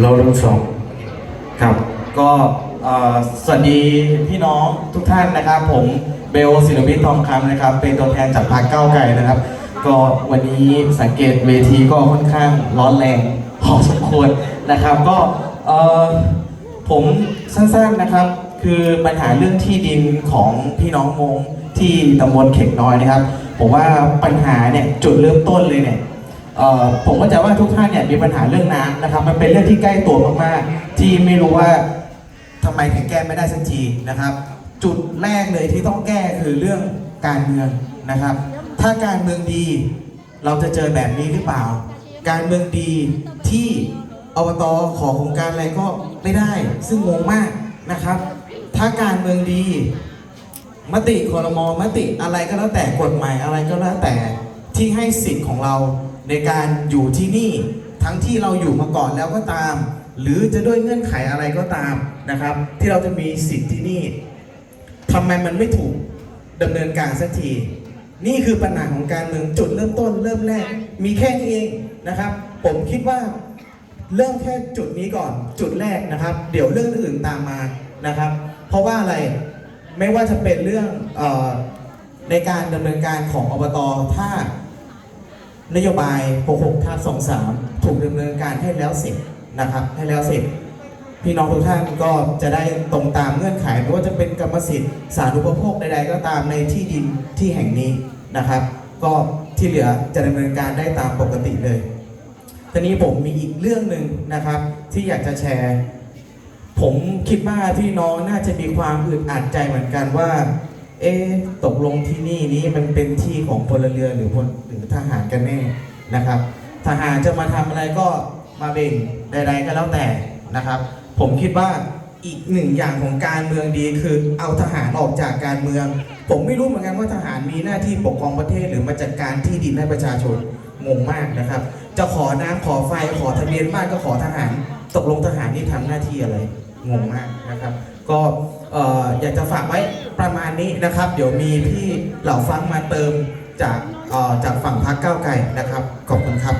เราทั้งสองครับ ก็สวัสดีพี่น้องทุกท่านนะครับ ผมเบลศิลปินทองคำนะครับ เป็นตัวแทนจากพรรคก้าวไกลนะครับ ก็วันนี้สังเกตเวทีก็ค่อนข้างร้อนแรงพอสมควรนะครับ ก็ผมสั้นๆนะครับ คือปัญหาเรื่องที่ดินของพี่น้องมงที่ตำบลเข็กน้อยนะครับ ผมว่าปัญหาเนี่ยจุดเริ่มต้นเลยเนี่ย เอ่อผมก็จะว่าทุกท่านเนี่ยมีปัญหาเรื่องน้ำนะครับมันเป็นเรื่องที่ใกล้ตัวมากๆ ที่ไม่รู้ว่าทำไมถึงแก้ไม่ได้สักทีนะครับ จุดแรกเลยที่ต้องแก้คือเรื่องการเมืองนะครับ ถ้าการเมืองดีเราจะเจอแบบนี้หรือเปล่า การเมืองดีที่อบตขอโครงการอะไรก็ไม่ได้ ซึ่งงงมากนะครับ ถ้าการเมืองดีมติคอรมอมติอะไรก็แล้วแต่กฎหมายอะไรก็แล้วแต่ที่ให้สิทธิ์ของเรา ในการอยู่ที่นี่ทั้งที่เราอยู่มาก่อนแล้วก็ตาม หรือจะด้วยเงื่อนไขอะไรก็ตามนะครับ ที่เราจะมีสิทธิ์ที่นี่ทำไมมันไม่ถูกดำเนินการสักทีนี่คือปัญหาของการเมืองจุดเริ่มต้นเริ่มแรก มีแค่นี้เองนะครับ ผมคิดว่าเริ่มแค่จุดนี้ก่อนจุดแรกนะครับ เดี๋ยวเรื่องอื่นตามมานะครับ เพราะว่าอะไรไม่ว่าจะเป็นเรื่องออในการดำเนินการของอบตถ้า นโยบาย 66ทับ23 ถูกดำเนินการให้แล้วเสร็จนะครับ ให้แล้วเสร็จ พี่น้องทุกท่านก็จะได้ตรงตามเงื่อนไขไม่ว่าจะเป็นกรรมสิทธิ์สาธารณูปโภคใดๆก็ตามในที่ดินที่แห่งนี้นะครับ ก็ที่เหลือจะดำเนินการได้ตามปกติเลยทีนี้ผมมีอีกเรื่องหนึ่งนะครับ ที่อยากจะแชร์ ผมคิดว่าพี่น้องน่าจะมีความอึดอัดใจเหมือนกันว่า เอ๊ะตกลงที่นี่นี้มันเป็นที่ของพลเรือนหรือพลหรือทหารกันแน่นะครับ ทหารจะมาทำอะไรก็มาเบ่งใดๆก็แล้วแต่นะครับ ผมคิดว่าอีกหนึ่งอย่างของการเมืองดีคือเอาทหารออกจากการเมือง ผมไม่รู้เหมือนกันว่าทหารมีหน้าที่ปกครองประเทศหรือมาจัดการที่ดินให้ประชาชนงงมากนะครับ จะขอน้ำขอไฟขอทะเบียนบ้านก็ขอทหาร ตกลงทหารนี่ทำหน้าที่อะไร งงมากนะครับ ก็ออยากจะฝากไว้ประมาณนี้นะครับ เดี๋ยวมีพี่เหล่าฟังมาเติมจากจากฝั่งพักเก้าไกลนะครับ ขอบคุณครับ